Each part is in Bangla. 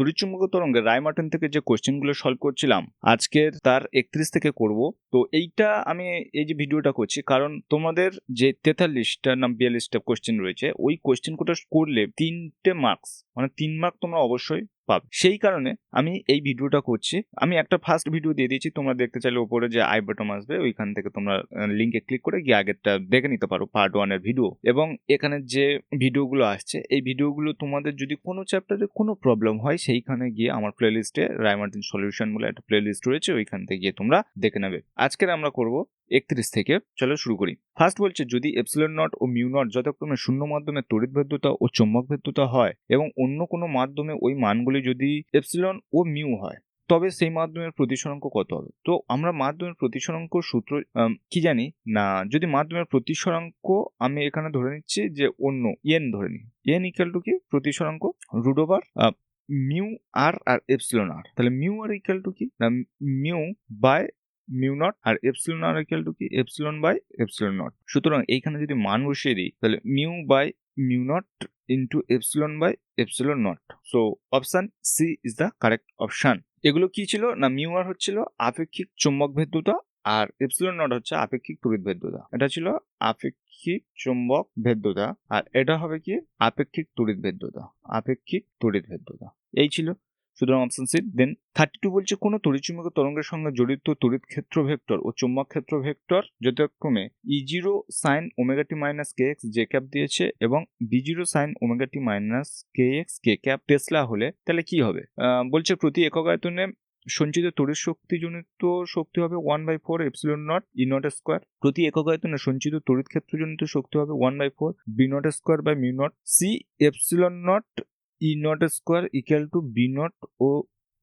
তড়িৎচুম্বক তরঙ্গে রায়মার্টন থেকে যে কোয়েশ্চেনগুলো সলভ করছিলাম, আজকের তার একত্রিশ থেকে করব। তো এইটা আমি এই যে ভিডিওটা করছি, কারণ তোমাদের যে তেতাল্লিশটা না বিয়াল্লিশটা কোয়েশ্চেন রয়েছে, ওই কোয়েশ্চেন কোটা করলে তিনটে মার্কস মানে তিন মার্ক তোমরা অবশ্যই পাবে। সেই কারণে আমি এই ভিডিওটা করছি। আমি একটা ফার্স্ট ভিডিও দিয়ে দিয়েছি, তোমরা দেখতে চাইলে ওপরে যে আই বাটন আসবে, ওইখান থেকে তোমরা লিঙ্কে ক্লিক করে গিয়ে আগেরটা দেখে নিতে পারো পার্ট ওয়ানের ভিডিও এবং এখানে যে ভিডিওগুলো আসছে, এই ভিডিওগুলো তোমাদের যদি কোনো চ্যাপ্টারে কোনো প্রবলেম হয়, সেইখানে গিয়ে আমার প্লেলিস্টে রায়মার্টিন সলিউশন বলে একটা প্লেলিস্ট রয়েছে, ওইখান থেকে গিয়ে তোমরা দেখে নেবে। আজকের আমরা করব একত্রিশ থেকে চলো শুরু করি। ফার্স্ট বলছে, যদি এপসিলন নট ও মিউ নট যথাক্রমে শূন্য মাধ্যমে তড়িৎ ভেদ্যতা ও চৌম্বক ভেদ্যতা হয় এবং অন্য কোনো মাধ্যমে ওই মানগুলি যদি এপসিলন ও মিউ হয়, তবে সেই মাধ্যমের প্রতিসরাঙ্ক কত হবে? তো আমরা মাধ্যমের প্রতিসরাঙ্ক সূত্র কি জানি? না, যদি মাধ্যমের প্রতিসরাঙ্ক আমি এখানে ধরে নিচ্ছি যে অন্য এন ধরে নিই। এন ইকাল টু কি? প্রতিসরাঙ্ক রুট ওভার মিউ আর আর এপসিলন আর তাহলে মিউ আর ইকাল টু কি? না মিউ বাই মিউ নট আর এপসিলন আর ইকুয়াল টু কি? এপসিলন বাই এপসিলন নট সুতরাং এইখানে যদি মান বসিয়ে দিই, তাহলে mu by mu naught into epsilon by epsilon naught so option C is the correct option এগুলো কি ছিল? না মিউ আর হচ্ছিল আপেক্ষিক চুম্বক ভেদ্যতা আর এপসিলন নট হচ্ছে আপেক্ষিক তড়িৎ ভেদ্যতা। এটা ছিল আপেক্ষিক চুম্বক ভেদ্যতা আর এটা হবে কি? আপেক্ষিক তড়িৎ ভেদ্যতা। আপেক্ষিক তড়িৎ ভেদ্যতা। এই ছিল সুতরাং option C then thirty two বলছে কোনো তড়িৎচুম্বক তরঙ্গের সঙ্গে জড়িত তড়িৎ ক্ষেত্র ভেক্টর ও চুম্বক ক্ষেত্র ভেক্টর যথাক্রমে E zero sine omega T minus K X J cap দিয়েছে এবং B zero sine omega T minus K X K cap tesla হলে তাহলে কি হবে? বলছে প্রতি একক আয়তনে সঞ্চিত তড়িৎ শক্তিজনিত শক্তি হবে one by four epsilon naught E naught square প্রতি একক আয়তনে সঞ্চিত তড়িৎ ক্ষেত্রজনিত শক্তি হবে one by four B naught square by mu naught C epsilon naught E naught square equal to B naught O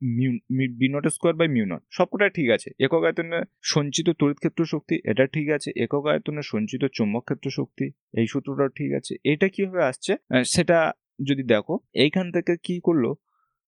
mu B naught square by mu naught সবকটা ঠিক আছে। একক আয়তনে সঞ্চিত তড়িৎ ক্ষেত্র শক্তি, এটা ঠিক আছে। একক আয়তনে সঞ্চিত চৌম্বক ক্ষেত্র শক্তি, এই সূত্রটা ঠিক আছে। এটা কীভাবে আসছে? সেটা যদি দেখো, এইখান থেকে কি করল?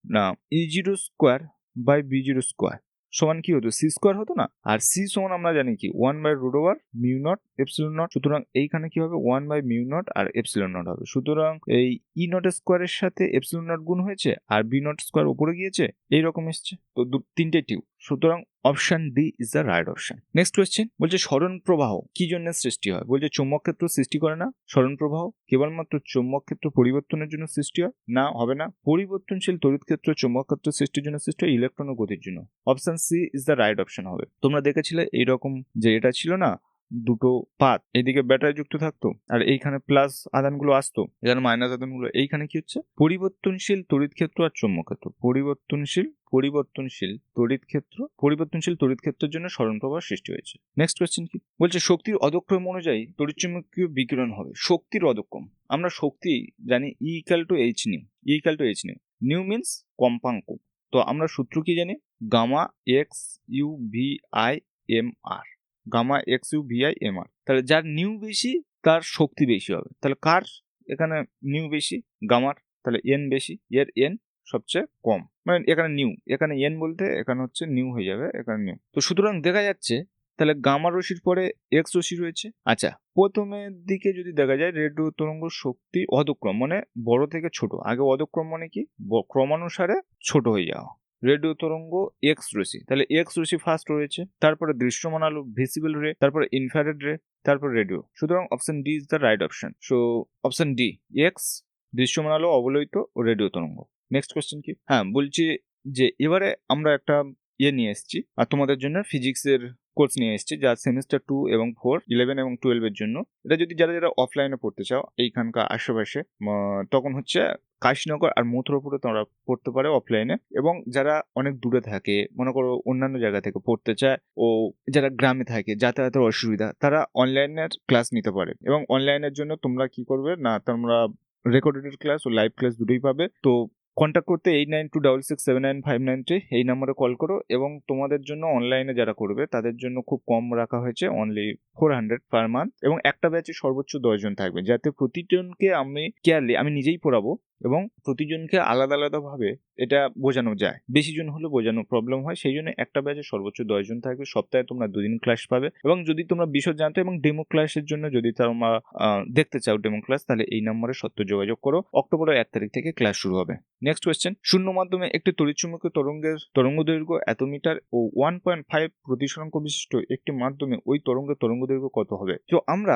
না E zero square by B zero square সমান কি হতো? সি স্কোয়ার হতো না? আর সি সমান আমরা জানি কি? One by root over mu naught epsilon naught সুতরাং এইখানে কি হবে? ওয়ান বাই মিউ নট আর এপসিলন নট হবে। সুতরাং এই ই নট স্কোয়ারের সাথে এপসিলন নট গুণ হয়েছে আর বি নট স্কোয়ার উপরে গিয়েছে, এইরকম এসছে। তো তিনটে টিউব। সুতরাং option D is the right option next question বলছে স্মরণ প্রবাহ কি জন্য সৃষ্টি হয়? বলছে চৌম্বক ক্ষেত্র সৃষ্টি করে না, স্মরণ প্রবাহ কেবলমাত্র চৌম্বক ক্ষেত্র পরিবর্তনের জন্য সৃষ্টি হয়? না, হবে না। পরিবর্তনশীল তড়িৎ ক্ষেত্র চৌম্বক ক্ষেত্র সৃষ্টির জন্য সৃষ্টি হয়, ইলেকট্রন ও গতির জন্য। Option C is the right option হবে। তোমরা দেখেছিলে এইরকম যে এটা ছিল না, দুটো পাত, এদিকে ব্যাটারি যুক্ত থাকতো আর এইখানে প্লাস আদানগুলো আসতো, এখানে মাইনাস আদানগুলো এইখানে কি হচ্ছে? পরিবর্তনশীল তড়িৎ ক্ষেত্র আর চৌম্বক ক্ষেত্র। পরিবর্তনশীল পরিবর্তনশীল তড়িৎ ক্ষেত্র, পরিবর্তনশীল তড়িৎ ক্ষেত্রের জন্য স্মরণ প্রবাহ সৃষ্টি হয়েছে। নেক্সট কোয়েশ্চেন কি? বলছে শক্তির অদক্রম অনুযায়ী তড়িৎচুম্বকীয় বিকিরণ হবে। শক্তির অদক্রম আমরা শক্তি জানি E equal to H nu. E equal to H nu. Nu means কম্পাঙ্ক। তো আমরা সূত্র কি জানি? Gamma X U V I M R gamma X U V I M R তাহলে যার নিউ বেশি, তার শক্তি বেশি হবে। তাহলে কার এখানে নিউ বেশি? গামার। তাহলে এন বেশি। এর এন সবচেয়ে কম। মানে এখানে নিউ এখানে এন বলতে এখানে হচ্ছে নিউ হয়ে যাবে, এখানে নিউ তো সুতরাং দেখা যাচ্ছে, তাহলে গামা রশির পরে এক্স রশি রয়েছে। আচ্ছা প্রথমের দিকে যদি দেখা যায় রেডিও তরঙ্গ শক্তি অধক্রম মানে বড় থেকে ছোট। আগে অধক্রম মানে কি? ক্রমানুসারে ছোট হয়ে যাওয়া। রেডিও তরঙ্গ এক্স রশ্মি। তাহলে এক্স রশ্মি ফার্স্ট রয়েছে, তারপরে দৃশ্যমান আলো ভিসিবল রে তারপরে ইনফ্রারেড রে তারপর রেডিও সুতরাং option D is the right option so option D X দৃশ্যমান আলো, অবলোহিত রেডিও তরঙ্গ। নেক্সট কোয়েশ্চেন কি? হ্যাঁ বলছি যে এবারে আমরা একটা ইয়ে নিয়ে এসেছি আর তোমাদের জন্য ফিজিক্সের কোর্স নিয়ে এসেছি যা সেমিস্টার টু এবং ফোর ইলেভেন এবং টুয়েলভের জন্য। এটা যদি যারা যারা অফলাইনে পড়তে চাও, এইখানকার আশেপাশে তখন হচ্ছে কাশীনগর আর মথুরাপুরে তোমরা পড়তে পারো অফলাইনে এবং যারা অনেক দূরে থাকে, মনে করো অন্যান্য জায়গা থেকে পড়তে চায় ও যারা গ্রামে থাকে, যাতায়াতের অসুবিধা, তারা অনলাইনের ক্লাস নিতে পারে। এবং অনলাইনের জন্য তোমরা কি করবে? না, তোমরা রেকর্ডেড ক্লাস ও লাইভ ক্লাস দুটোই পাবে। তো কন্ট্যাক্ট করতে eight nine two double six seven nine five nine three এই নম্বরে কল করো এবং তোমাদের জন্য অনলাইনে যারা করবে, তাদের জন্য খুব কম রাখা হয়েছে only four hundred per month এবং একটা ব্যাচে সর্বোচ্চ দশজন থাকবে। যাতে প্রতিজনকে আমি কেয়ারলি আমি নিজেই পড়াবো। এবং প্রতিজনকে আলাদা আলাদা ভাবে এটা বোঝানো যায়। বেশি জন হলে বোঝানো প্রবলেম হয়, সেই জন্য একটা ব্যাচে সর্বোচ্চ দশজন থাকবে, সপ্তাহে তোমরা দুদিন ক্লাস পাবে এবং যদি তোমরা বিশদ জানতে এবং ডেমো ক্লাসের জন্য যদি তোমরা দেখতে চাও ডেমো ক্লাস তাহলে এই নম্বরে সত্য যোগাযোগ করো। অক্টোবরের এক তারিখ থেকে ক্লাস শুরু হবে। নেক্সট কোয়েশ্চেন শূন্য মাধ্যমে একটি তড়িৎচুম্বকীয় তরঙ্গের তরঙ্গ দৈর্ঘ্য এত মিটার ও ওয়ান পয়েন্ট ফাইভ প্রতিসরাঙ্ক বিশিষ্ট একটি মাধ্যমে ওই তরঙ্গের তরঙ্গ দৈর্ঘ্য কত হবে? তো আমরা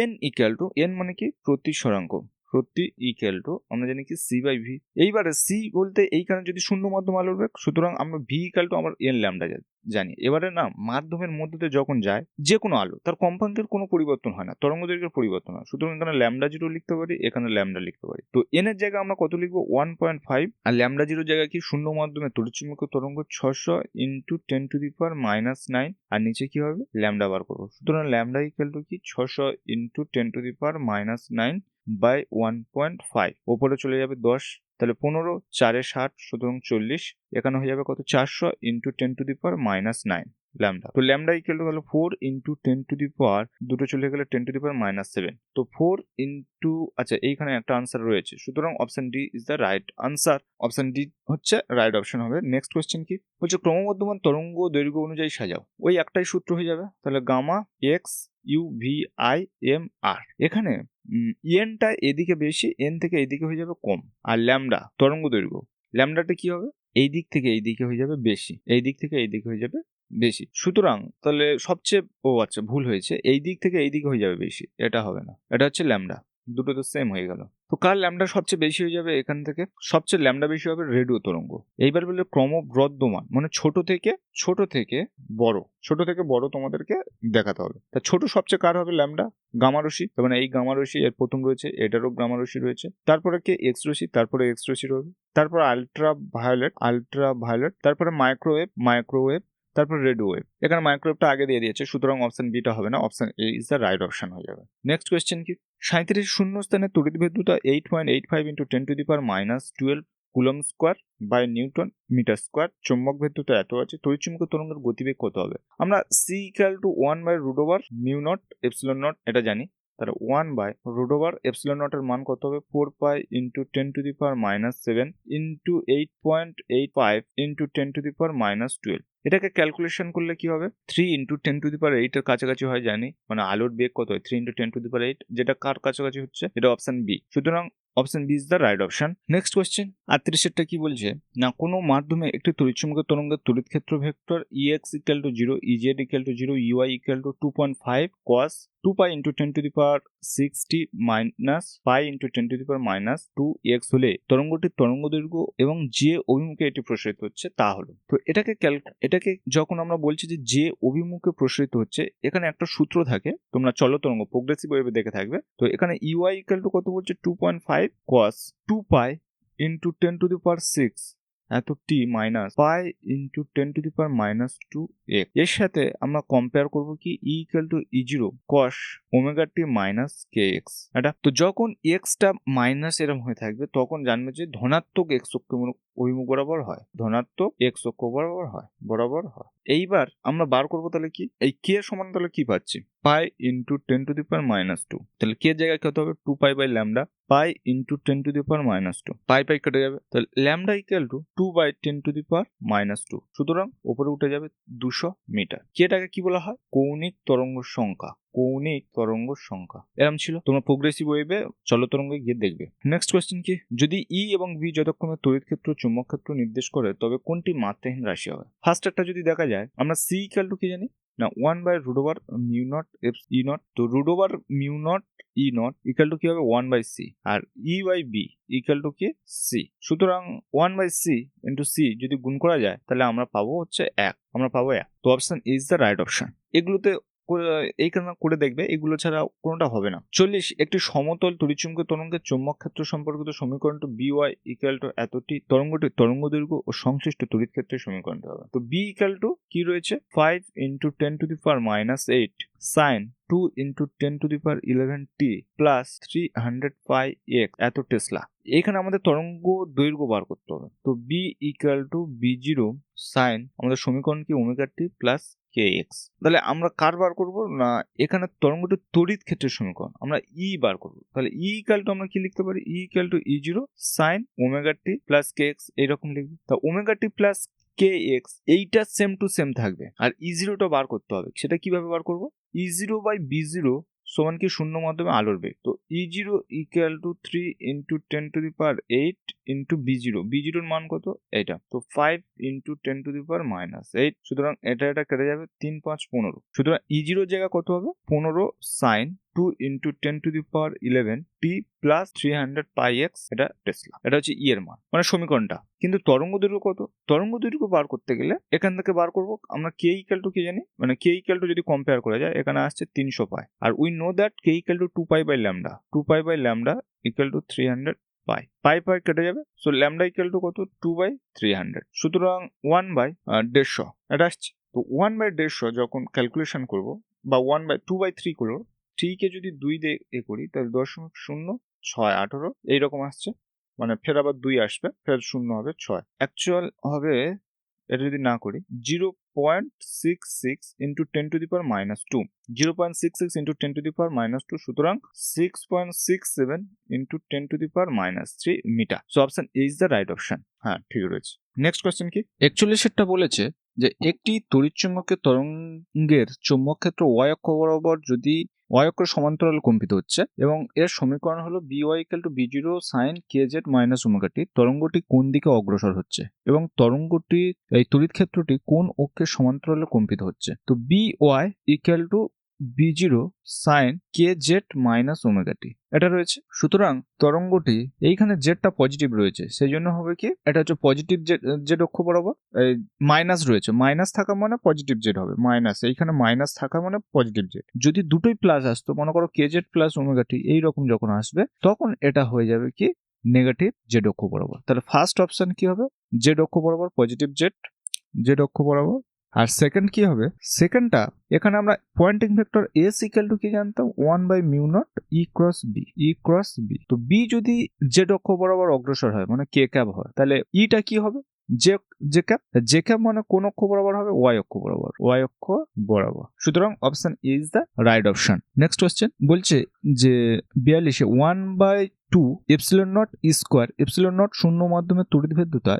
এন ইকুয়াল টু এন মানে কি? প্রতিসরাঙ্ক। প্রতি ইকুয়াল টু আমরা জানি কি সি বাই ভি এইবারে সি বলতে এইখানে যদি শূন্য মাধ্যম আলো বেগ সুতরাং আমরা ভি ইকুয়াল টু আমার এন ল্যামডা জানি। এবারে না, মাধ্যমের মধ্যে যখন যায় যে কোনো আলো, তার কম্পাঙ্কের কোনো পরিবর্তন হয় না তরঙ্গ দৈর্ঘ্যের পরিবর্তন হয়। সুতরাং এখানে ল্যামডা জিরো লিখতে পারি, এখানে ল্যামডা লিখতে পারি। তো এন এর জায়গায় আমরা কত লিখব? ওয়ান পয়েন্ট ফাইভ আর ল্যামডা জিরোর জায়গায় কি? শূন্য মাধ্যমে তড়িৎচুম্বকীয় তরঙ্গ ছশো into ten to the power minus nine আর নিচে কি হবে? ল্যামডা বার করব। সুতরাং ল্যামডা ইকুয়াল টু কি? ছশো into ten to the power minus nine by one point five. ওপরে চলে যাবে দশ, তাহলে পনেরো, চারে ষাট, সুতরাং চল্লিশ। এখানে হয়ে যাবে কত? চারশো into ten to the power minus nine lambda তো ল্যামডা ইকুয়াল টু গেল four into ten to the power দুটো চলে গেলে ten to the power minus seven তো ফোর ইন্টু আচ্ছা এইখানে একটা আনসার রয়েছে। সুতরাং option D is the right answer option D হচ্ছে রাইট অপশন হবে। নেক্সট কোয়েশ্চেন কি? বলছে, ক্রমবর্ধমান তরঙ্গ দৈর্ঘ্য অনুযায়ী সাজাও। ওই একটাই সূত্র হয়ে যাবে। তাহলে গামা এক্স ইউ এখানে আই টা এখানে এনটা এদিকে বেশি এন থেকে এদিকে হয়ে যাবে কম। আর ল্যামডা, তরঙ্গ দৈর্ঘ্য, ল্যামডাটা কি হবে? এই দিক থেকে এই দিকে হয়ে যাবে বেশি, এই দিক থেকে এই দিকে হয়ে যাবে বেশি। সুতরাং, তাহলে সবচেয়ে, ও আচ্ছা ভুল হয়েছে, এই দিক থেকে এই দিকে হয়ে যাবে বেশি, এটা হবে না, এটা হচ্ছে ল্যামডা। দুটো তো সেম হয়ে গেল। তো কার ল্যামডা সবচেয়ে বেশি হয়ে যাবে এখান থেকে? সবচেয়ে ল্যামডা বেশি হবে রেডিও তরঙ্গ। এইবার বলে ক্রমবর্ধমান মানে ছোট থেকে ছোট থেকে বড়। ছোট থেকে বড় তোমাদেরকে দেখাতে হবে। তা ছোট সবচেয়ে কার হবে ল্যামডা গামা রশ্মি। তার মানে এই গামা রশ্মি এর প্রথম রয়েছে, এটারও গামা রশ্মি রয়েছে। তারপরে কে? এক্স রশ্মি, তারপরে এক্স রশ্মি রয়েছে। তারপর আলট্রা ভায়োলেট আলট্রা ভায়োলেট তারপরে মাইক্রোওয়েভ মাইক্রোওয়েভ তারপর রেডিও ওয়েভ এখানে মাইক্রোওয়েভটা আগে দিয়ে দিয়েছে, সুতরাং অপশন বিটা হবে না option A is the right option হয়ে যাবে। নেক্সট কোয়েশ্চেন কি? সাঁত্রিশ শূন্য স্থানে তড়িৎ বিদ্যুৎ eight point eight five into ten to the power minus twelve coulomb square by newton metre square চুম্বক ভেদ্যুত এত আছে তড়িৎচুম্বক তরঙ্গের গতিবেগ কত হবে? আমরা C equal to one by root over mu naught epsilon naught এটা জানি। তাহলে one by root over epsilon নটের মান কত হবে? Four pi into ten to the power minus seven into eight point eight five into ten to the power minus twelve এটাকে ক্যালকুলেশন করলে কি হবে? Three into ten to the power এইটের কাছাকাছি হয় জানি। মানে আলোর বেগ কত হয়? Three into ten to the power eight যেটা কার কাছাকাছি হচ্ছে? এটা অপশন বি সুতরাং option B is the right option next question আর আটত্রিশেরটা কি বলছে? না, কোনো মাধ্যমে একটি তড়িৎচুম্বকের তরঙ্গের তড়িৎ ক্ষেত্র vector E X equal to zero E Z equal to zero UI equal to two point five cos two pi into ten to the power sixty minus pi into ten to the power minus two X হলে তরঙ্গটির তরঙ্গ দৈর্ঘ্য এবং যে অভিমুখে এটি প্রসারিত হচ্ছে, তা হলো। তো এটাকে এটাকে যখন আমরা বলছি যে যে অভিমুখে প্রসারিত হচ্ছে, এখানে একটা সূত্র থাকে, তোমরা চলো তরঙ্গ প্রোগ্রেসিভ ওয়েবে দেখে থাকবে। তো এখানে ইউআই ইকাল টু কত বলছে? Two point five cos two pi into ten to the power six এত T minus pi into ten to the power minus two এক্সের সাথে আমরা কম্পেয়ার করব কি E equal to E zero cos omega T minus K X এটা তো যখন এক্সটা মাইনাস এরম হয়ে থাকবে, তখন জানবে যে ধনাত্মক এক্স অক্ষমূলক অভিমুখ বরাবর হয়, ধনাত্মক এক্স অক্ষ বরাবর হয় বরাবর হয়। এইবার আমরা বার করব তাহলে কি? এই কে সমান তাহলে কি পাচ্ছি? Pi into ten to the power minus two তাহলে কে জায়গায় কত হবে? Two pi by lambda pi into ten to the power minus two pi pi কেটে যাবে। তাহলে lambda equal to two by ten to the power minus two সুতরাং ওপরে উঠে যাবে দুশো মিটার কেটাকে কি বলা হয়? কৌণিক তরঙ্গ সংখ্যা। কৌণিক তরঙ্গ সংখ্যা। এরম ছিল। তোমরা প্রোগ্রেসিভ ওয়েবে চলো তরঙ্গে গিয়ে দেখবে। নেক্সট কোয়েশ্চেন কি? যদি ই এবং বি যতক্ষণে তড়িৎ ক্ষেত্র চুম্বক ক্ষেত্র নির্দেশ করে তবে কোনটি মাত্রাহীন রাশি হবে? ফার্স্ট একটা যদি দেখা যায় আমরা সি ইকাল টু কি জানি? না one by root over mu naught F E naught তো root over mu naught E naught equal to কি হবে? One by C R E by B equal to কি? সি সুতরাং one by C into C যদি গুণ করা যায় তাহলে আমরা পাবো হচ্ছে এক। আমরা পাবো এক। তো option is the right option এগুলোতে করে- এইখানে করে দেখবে, এগুলো ছাড়া কোনোটা হবে না। চল্লিশ, একটি সমতল তড়িৎচুম্বকীয় তরঙ্গের চৌম্বক ক্ষেত্র সম্পর্কিত সমীকরণটি বি ওয়াই ইকুয়াল টু এতটি তরঙ্গটি তরঙ্গ দৈর্ঘ্য ও সংশ্লিষ্ট তড়িৎ ক্ষেত্রের সমীকরণটি হবে। তো বি ইকুয়াল টু কি রয়েছে? Five into ten to the power minus eight sine two into ten to the power eleven T plus three hundred five X এত টেসলা এখানে আমাদের তরঙ্গ দৈর্ঘ্য বার করতে হবে। তো B equal to B zero sine আমাদের সমীকরণ কি omega T plus K X তাহলে আমরা কার বার করব? না, এখানে তরঙ্গটি তড়িৎ ক্ষেত্রের সমীকরণ। আমরা ই বার করব। তাহলে ই ইকাল টু আমরা কি লিখতে পারি? E equal to E zero sine omega T plus K X এইরকম লিখব। তা omega T plus K X এইটা সেম টু সেম থাকবে। আর ই জিরোটা বার করতে হবে। সেটা কীভাবে বার করব? E zero by B zero সমান কি শূন্য মাধ্যমে আলোর বেগ? তো E zero equal to three into ten to the power eight into B zero B জিরোর মান কত? এটা তো five into ten to the power minus eight সুতরাং এটা এটা কেটে যাবে তিন পাঁচ পনেরো। সুতরাং ই জিরোর জায়গা কত হবে? পনেরো sine two into ten to the power eleven T plus three hundred pi X এটা টেসলা এটা হচ্ছে ই এর মান মানে সমীকরণটা। কিন্তু তরঙ্গ দৈর্ঘ্য কত? তরঙ্গ দৈর্ঘ্য বার করতে গেলে এখান থেকে বার করব, আমরা কে ইকাল টু কি জানি? মানে কে ইকাল টু যদি কম্পেয়ার করা যায়, এখানে আসছে তিনশো pi R we know that K equal to two pi by lambda two pi by lambda equal to three hundred pi pi pi কেটে যাবে সো ল্যামডা ইকাল টু কত? টু বাই থ্রি হান্ড্রেড সুতরাং ওয়ান বাই দেড়শো। এটা আসছে। তো ওয়ান বাই দেড়শো যখন ক্যালকুলেশন করব, বা one by two by three করব থ্রিকে যদি দুই দিয়ে এ করি, তাহলে দশমিক শূন্য ছয় আঠারো, এইরকম আসছে। মানে ফের আবার দুই আসবে, ফের শূন্য হবে ছয়। অ্যাকচুয়াল হবে, এটা যদি না করি zero point six six into ten to the power minus two zero point six six into ten to the power minus two সুতরাং six point six seven into ten to the power minus three metre so option is the right option হ্যাঁ ঠিক রয়েছে। নেক্সট কোয়েশ্চেন কি? একচল্লিশেরটা বলেছে যে একটি তড়িৎচুম্বকীয় তরঙ্গের চুম্বক ক্ষেত্র ওয়াই অক্ষ বরাবর যদি ওয়াই অক্ষ সমান্তরাল কম্পিত হচ্ছে এবং এর সমীকরণ হলো B Y equal to B zero sine K Z minus omega T তরঙ্গটি কোন দিকে অগ্রসর হচ্ছে এবং তরঙ্গটি, এই তড়িৎ ক্ষেত্রটি কোন অক্ষের সমান্তরালে কম্পিত হচ্ছে? তো B Y equal to B zero sine K Z minus omega T এটা রয়েছে। সুতরাং তরঙ্গটি এইখানে জেডটা পজিটিভ রয়েছে। সেই জন্য হবে কি? এটা হচ্ছে পজিটিভ জেড অক্ষ বরাবর। মাইনাস রয়েছে। মাইনাস থাকা মানে পজিটিভ জেড হবে। মাইনাস এইখানে মাইনাস থাকা মানে পজিটিভ জেড যদি দুটোই প্লাস আসতো, মনে করো কে জেড প্লাস ওমেগাটি এইরকম যখন আসবে, তখন এটা হয়ে যাবে কি? নেগেটিভ জেড অক্ষ বরাবর। তাহলে ফার্স্ট অপশন কি হবে? জেড অক্ষ বরাবর পজিটিভ জেড জেড অক্ষ বরাবর আর সেকেন্ড কি হবে? সেকেন্ডটা এখানে আমরা pointing vector S equal to কি জানতাম? One by mu naught E cross B E cross B তো বি যদি জেড অক্ষ বরাবর অগ্রসর হয় মানে কে ক্যাব হয়, তাহলে ইটা কি হবে? ক্যাপ মানে কোন অক্ষ বরাবর হবে? বরাবর। ওয়াই অক্ষ বরাবর। সুতরাং ইজ দ্য নেক্সট কোয়েশ্চেন বলছে যে বিয়াল্লিশে one by two naught square naught শূন্য মাধ্যমে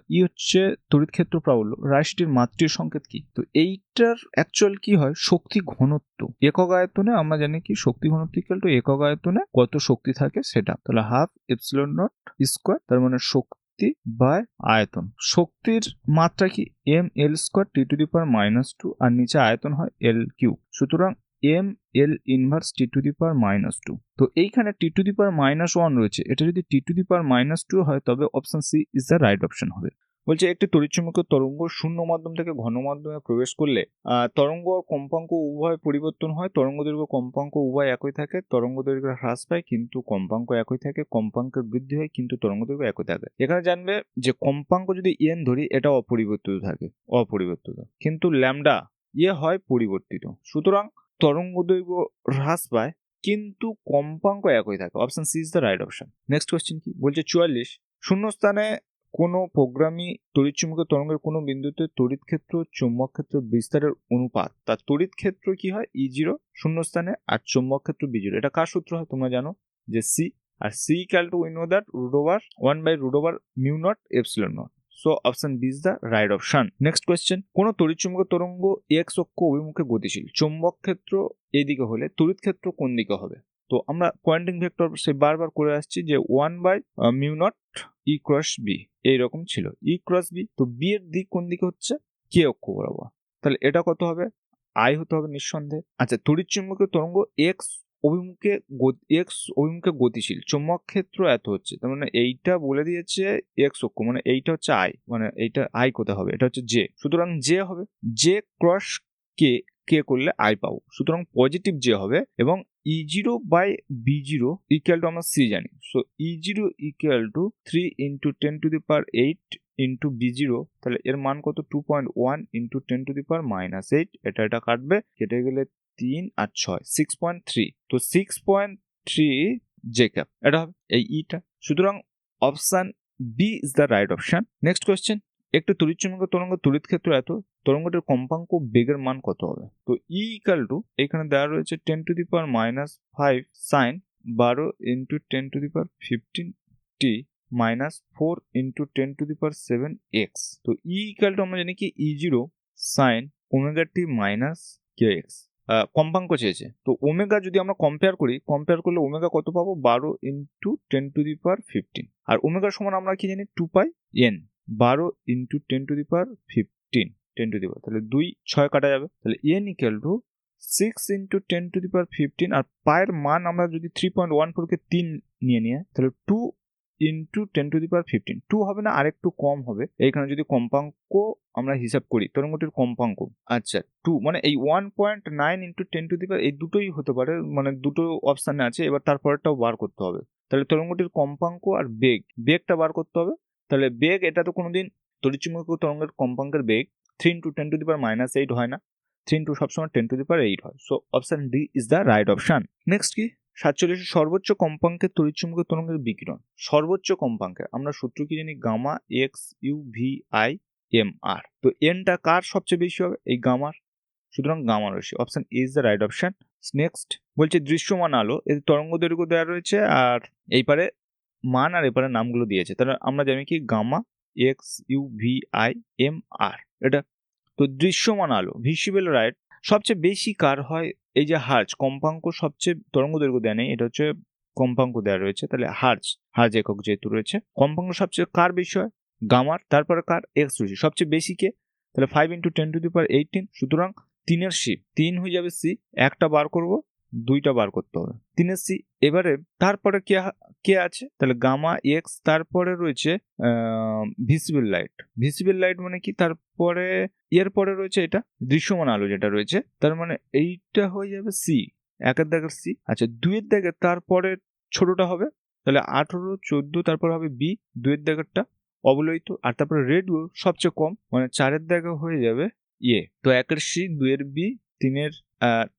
ই হচ্ছে তড়িৎ ক্ষেত্র প্রাবল্য, রাশিটির মাতৃ সংকেত কি? তো এইটার অ্যাকচুয়াল কি হয়? শক্তি ঘনত্ব। একক আয়তনে আমরা জানি কি? শক্তি ঘনত্ব একক আয়তনে কত শক্তি থাকে? সেটা। তাহলে হাফ এপসিলন নট স্কোয়ার তার মানে শক্তি বাই আয়তন। শক্তির মাত্রা কি M L square T to the power minus two আর নিচে আয়তন হয় এল কিউ সুতরাং M L inverse T to the power minus two তো এইখানে T to the power minus one রয়েছে। এটা যদি T to the power minus two হয়, তবে option C is the right option হবে। বলছে, একটি তড়িৎচুম্বকীয় তরঙ্গ শূন্য মাধ্যম থেকে ঘন মাধ্যমে প্রবেশ করলে তরঙ্গ আর কম্পাঙ্ক উভয় পরিবর্তন হয়। তরঙ্গ দৈর্ঘ্য, কম্পাঙ্ক উভয় একই থাকে। তরঙ্গ দৈর্ঘ্য হ্রাস পায়, কিন্তু কম্পাঙ্ক একই থাকে। কম্পাঙ্কের বৃদ্ধি হয়, কিন্তু তরঙ্গ দৈর্ঘ্য একই থাকে। এখানে জানবে যে, কম্পাঙ্ক যদি এন ধরি, এটা অপরিবর্তিত থাকে, অপরিবর্তিত। কিন্তু ল্যামডা ইয়ে হয় পরিবর্তিত। সুতরাং তরঙ্গ দৈর্ঘ্য হ্রাস পায়, কিন্তু কম্পাঙ্ক একই থাকে। Option C is the right option. Next question কি? বলছে, চুয়াল্লিশ শূন্যস্থানে কোনো প্রোগ্রামই তড়িৎচুম্বকীয় তরঙ্গের কোনো বিন্দুতে তড়িৎ ক্ষেত্র, চুম্বক ক্ষেত্র বিস্তারের অনুপাত। তার তড়িৎ ক্ষেত্র কি হয়? ই জিরো শূন্যস্থানে, আর চুম্বক ক্ষেত্র বি জিরো এটা কার সূত্র হয় তোমরা জানো? যে C R C equal to we know that root over one by root over mu naught epsilon naught so option B is the right option next question কোন তড়িৎচুম্বকীয় তরঙ্গ এক্স অক্ষ অভিমুখে গতিশীল। চুম্বক ক্ষেত্র এদিকে হলে তড়িৎ ক্ষেত্র কোন দিকে হবে? তো আমরা পয়েন্টিং ভেক্টর সে বারবার করে আসছি যে one by mu naught E cross B এইরকম ছিল। ই ক্রস বি তো বি এর দিক কোন দিকে হচ্ছে? কে অক্ষ বরাবর। তাহলে এটা কত হবে? আই হতে হবে নিঃসন্দেহে। আচ্ছা তড়িৎচুম্বকীয় তরঙ্গ এক্স অভিমুখে এক্স অভিমুখে গতিশীল। চুম্বক ক্ষেত্র এত হচ্ছে। তার মানে এইটা বলে দিয়েছে এক্স অক্ষ মানে এইটা হচ্ছে আই মানে এইটা আই কোথায় হবে? এটা হচ্ছে জে সুতরাং জে হবে। জে ক্রস কে কে করলে আই পাবো। সুতরাং পজিটিভ যে হবে এবং E zero by B zero equal to আমরা সি জানি। So E zero equal to three into ten to the power eight into B zero তাহলে এর মান কত? Two point one into ten to the power minus eight এটা এটা কাটবে, কেটে গেলে তিন আর ছয় সিক্স পয়েন্ট থ্রি তো six point three J cap এটা হবে এই ইটা সুতরাং option B is the right option next question একটি তড়িৎচুম্বক তরঙ্গ তড়িৎ ক্ষেত্র এত, তরঙ্গটির কম্পাঙ্ক বেগের মান কত হবে? তো ই ইকাল টু এখানে দেওয়া রয়েছে ten to the power minus five sine বারো into ten to the power fifteen T minus four into ten to the power seven X তো ই ইকাল টু আমরা জানি কি? E zero sine omega T minus K X কম্পাঙ্ক চেয়েছে। তো ওমেগা যদি আমরা কম্পেয়ার করি কম্পেয়ার করলে ওমেগা কত পাবো? বারো into ten to the power fifteen আর ওমেগার সমান আমরা কি জানি? টু পাই এন বারো into ten to the power fifteen ten to the power তাহলে দুই, ছয় কাটা যাবে। তাহলে N equal to six into ten to the power fifteen আর পায়ের মান আমরা যদি থ্রি পয়েন্ট ওয়ান ফোরকে তিন নিয়ে নিয়ে, তাহলে two into ten to the power fifteen to হবে না, আরেকটু কম হবে। এইখানে যদি কম্পাঙ্ক আমরা হিসাব করি, তরঙ্গটির কম্পাঙ্ক আচ্ছা টু মানে এই one point nine into ten to the power এই দুটোই হতে পারে মানে দুটো অপশানে আছে, এবার তারপরেরটাও বার করতে হবে। তাহলে তরঙ্গটির কম্পাঙ্ক আর বেগ, বেগটা বার করতে হবে তাহলে বেগ এটা তো কোনোদিন তড়িৎচুম্বক তরঙ্গের কম্পাঙ্কের বেগ three into ten to the power minus eight হয় না। থ্রি ইন্টু সবসময় ten to the power eight হয়। So option D is the right option next কি? সাতচল্লিশ সর্বোচ্চ কম্পাঙ্কের তড়িৎচুম্বক তরঙ্গের বিকিরণ। সর্বোচ্চ কম্পাঙ্কে আমরা সূত্র কি জানি? Gamma X U V I M R তো এনটা কার সবচেয়ে বেশি হবে? এই গামার। সুতরাং গামা রয়েছে option is the right option next বলছে দৃশ্যমান আলো। এর তরঙ্গ দৈর্ঘ্য দেওয়া রয়েছে আর এই পারে মান আর এপারে নামগুলো দিয়েছে। তাহলে আমরা জানি কি? Gamma X U V I M R. এটা তো দৃশ্যমান আলো ভিসিবল রাইট সবচেয়ে বেশি কার হয়? এই যে হার্জ, কম্পাঙ্ক সবচেয়ে তরঙ্গ দৈর্ঘ্য দেওয়া নেই, এটা হচ্ছে কম্পাঙ্ক দেওয়া রয়েছে। তাহলে হার্জ হার্জ একক যেহেতু রয়েছে, কম্পাঙ্ক সবচেয়ে কার বেশি হয়? গামার, তারপরে কার? এক্স রয়েছে। সবচেয়ে বেশি কে? তাহলে five into ten to the power eighteen সুতরাং তিনের সি, তিন হয়ে যাবে সি, একটা বার করব দুইটা বার করতে হবে। তিনের সি, এবারে তারপরে কে কে আছে? তাহলে গামা এক্স, তারপরে রয়েছে ভিসিবল লাইট। ভিসিবল লাইট মানে কি? তারপরে, এর পরে রয়েছে এটা, দৃশ্যমান আলো যেটা রয়েছে, তার মানে এইটা হয়ে যাবে সি একের দাগের সি আচ্ছা দুইয়ের দাগে তারপরে ছোটটা হবে, তাহলে আঠেরো, চোদ্দ, তারপর হবে বি দুইয়ের দাগেরটা অবলোহিত, আর তারপরে রেডিও সবচেয়ে কম মানে চারের দাগে হয়ে যাবে ইয়ে তো একের সি দুইয়ের বি তিনের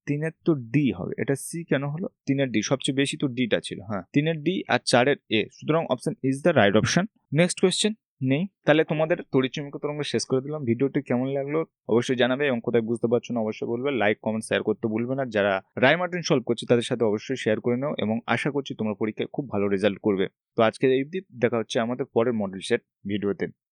তিনের তো ডি হবে। এটা সি কেন হলো? তিনের ডি সবচেয়ে বেশি তো ডিটা ছিল হ্যাঁ। তিনের ডি আর চারের এ সুতরাং option is the right option next question নেই। তাহলে তোমাদের তড়িৎচুম্বক তরঙ্গ শেষ করে দিলাম। ভিডিওটি কেমন লাগল অবশ্যই জানাবে এবং কোথায় বুঝতে পারছ না অবশ্যই বলবে। লাইক কমেন্ট শেয়ার করতে ভুলবে না। যারা রায় মার্টিন সলভ করছে তাদের সাথে অবশ্যই শেয়ার করে নাও এবং আশা করছি তোমার পরীক্ষায় খুব ভালো রেজাল্ট করবে। তো আজকের এই দেখা হচ্ছে আমাদের পরের মডেল সেট ভিডিওতে।